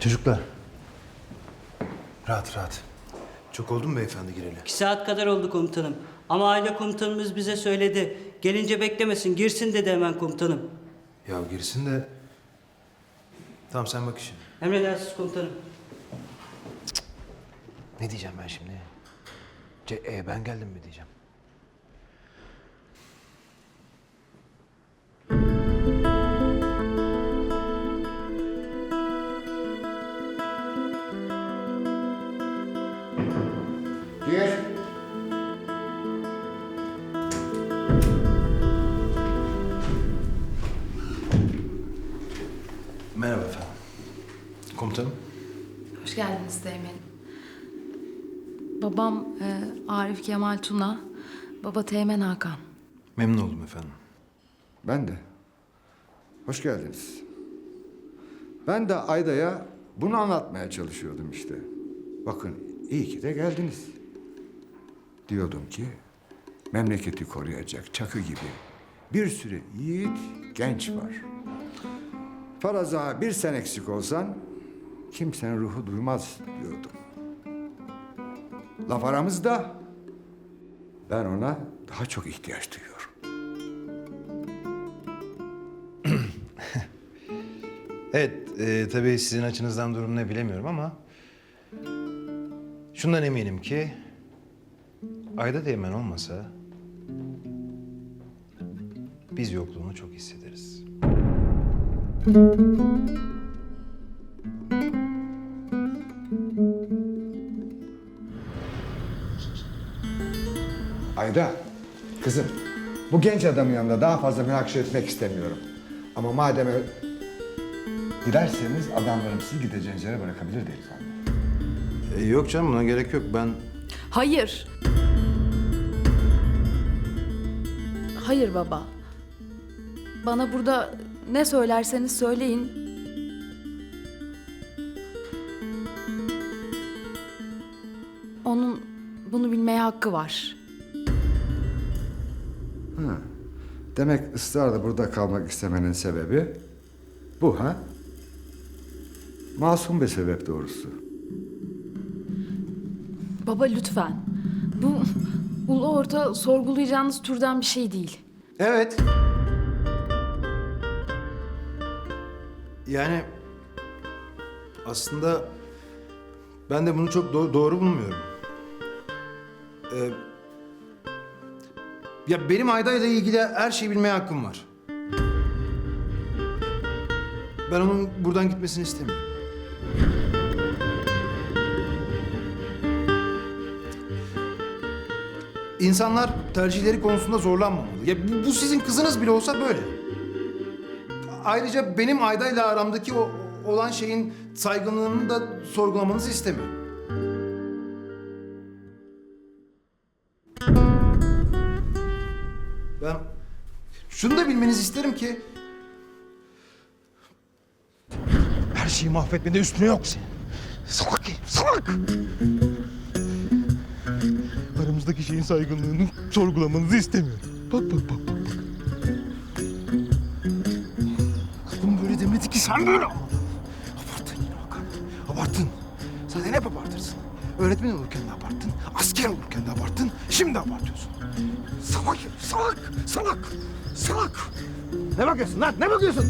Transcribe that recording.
Çocuklar. Rahat rahat. Çok oldu mu beyefendi gireli? İki saat kadar oldu komutanım. Ama aile komutanımız bize söyledi. Gelince beklemesin, girsin dedi hemen komutanım. Ya girsin de... Tamam sen bak işine. Emredersiniz komutanım. Ne diyeceğim ben şimdi? Ce e, ben geldim mi diyeceğim. Gir. Merhaba efendim. Komutanım. Hoş geldiniz Teğmen. Babam e, Arif Kemal Tuna, baba Teğmen Hakan. Memnun oldum efendim. Ben de. Hoş geldiniz. Ben de Ayda'ya bunu anlatmaya çalışıyordum işte. Bakın iyi ki de geldiniz. Diyordum ki memleketi koruyacak çakı gibi bir sürü yiğit genç var. Faraza bir sen eksik olsan kimsenin ruhu duymaz diyordum. Laf aramızda ben ona daha çok ihtiyaç duyuyorum. Evet, e, tabii sizin açınızdan durum ne bilemiyorum ama... Şundan eminim ki... Ayda Değmen olmasa... Biz yokluğunu çok hissederiz. Ayda, kızım bu genç adamın yanında daha fazla münakaşa etmek istemiyorum. Ama madem öyle... Dilerseniz adamlarım sizi gideceğiniz yere bırakabilir delikanlı. E, yok canım buna gerek yok. Ben Hayır. Hayır baba. Bana burada ne söylerseniz söyleyin. Onun bunu bilmeye hakkı var. Demek ısrarla burada kalmak istemenin sebebi bu ha? Masum bir sebep doğrusu. Baba lütfen. Bu ulu orta sorgulayacağınız türden bir şey değil. Evet. Yani aslında ben de bunu çok do- doğru bulmuyorum. Ee, ya benim Ayda ile ilgili her şeyi bilmeye hakkım var. Ben onun buradan gitmesini istemiyorum. İnsanlar tercihleri konusunda zorlanmamalı. Ya bu, bu sizin kızınız bile olsa böyle. Ayrıca benim Ayda'yla aramdaki o olan şeyin saygınlığını da sorgulamanızı istemiyorum. Ben şunu da bilmenizi isterim ki Her şeyi mahvetmede üstüne yok senin. Salak salak! Aramızdaki şeyin saygınlığını sorgulamanızı istemiyorum. Bak bak bak bak. Kadın böyle demedi ki sen böyle. Abarttın yine Hakan. Abarttın. Zaten hep abartırsın. Öğretmen olurken de abarttın. Asker olurken de abarttın. Şimdi abartıyorsun. Salak salak! Salak! Salak! Ne bakıyorsun lan? Ne bakıyorsun?